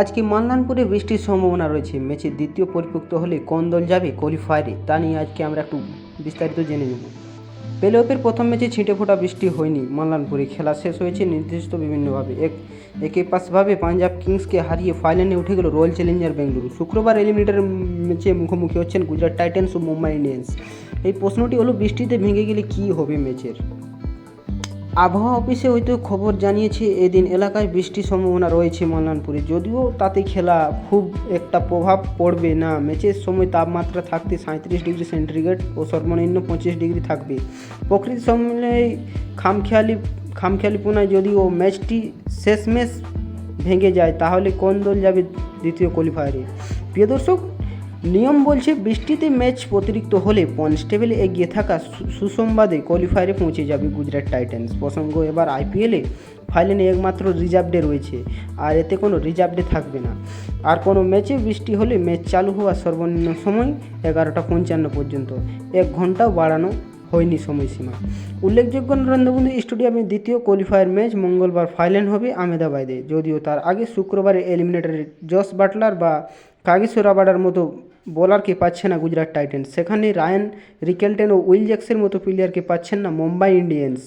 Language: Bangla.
আজকে মাল্লানপুরে বৃষ্টির সম্ভাবনা রয়েছে। ম্যাচের দ্বিতীয় পরিপক্ত হলে কোন দল যাবে কোয়ালিফায়ারে, তা নিয়ে আজকে আমরা একটু বিস্তারিত জেনে নেব। প্লে প্রথম ম্যাচে ছিটে ফোটা বৃষ্টি হয়নি। মাল্লানপুরে খেলা শেষ হয়েছে নির্দিষ্ট বিভিন্নভাবে। এক একে পাশভাবে পাঞ্জাব কিংসকে হারিয়ে ফাইনালে উঠে গেল রয়্যাল চ্যালেঞ্জার বেঙ্গালুরু। শুক্রবার এলিমিনেটর ম্যাচে মুখোমুখি হচ্ছেন গুজরাট টাইটান্স ও মুম্বাই ইন্ডিয়ান্স। এই প্রশ্নটি হলো, বৃষ্টিতে ভেঙে গেলে কী হবে ম্যাচের? আবহাওয়া অফিসে হয়তো খবর জানিয়েছে, এদিন এলাকায় বৃষ্টির সম্ভাবনা রয়েছে মল্লানপুরে যদিও তাতে খেলা খুব একটা প্রভাব পড়বে না। ম্যাচের সময় তাপমাত্রা থাকতে সাঁত্রিশ ডিগ্রি সেন্টিগ্রেড ও সর্বনিম্ন পঁচিশ ডিগ্রি থাকবে। প্রকৃতি সম্মেলনে খামখেয়ালি, খামখেয়ালিপনায় যদিও ম্যাচটি শেষমেশ ভেঙে যায়, তাহলে কোন দল যাবে দ্বিতীয় কোয়ালিফায়ারে? প্রিয় দর্শক নিয়ম বলছে, বৃষ্টিতে ম্যাচ অতিরিক্ত হলে কনস্টেবল এগিয়ে থাকা সুসংবাদে কোয়ালিফায়ারে পৌঁছে যাবে গুজরাট টাইটান্স। প্রসঙ্গ, এবার আইপিএলে ফাইনালে একমাত্র রিজার্ভ ডে রয়েছে, আর এতে কোনো রিজার্ভ ডে থাকবে না। আর কোনো ম্যাচে বৃষ্টি হলে ম্যাচ চালু হওয়ার সর্বনিম্ন সময় এগারোটা পঞ্চান্ন পর্যন্ত। এক ঘন্টাও বাড়ানো হয়নি সময়সীমা। উল্লেখযোগ্য নরেন্দ্রবন্ধু স্টেডিয়ামে দ্বিতীয় কোয়ালিফায়ার ম্যাচ মঙ্গলবার ফাইনাল হবে আহমেদাবাদে যদিও তার আগে শুক্রবারে এলিমিনেটারে জস বাটলার বা কাগিসো রাবাডার মতো বোলারকে পাচ্ছে না গুজরাট টাইটেন্স। সেখানে রায়ান রিকেলটেন ও উইল জ্যাক্সের মতো প্লেয়ারকে পাচ্ছেন না মুম্বাই ইন্ডিয়ান্স।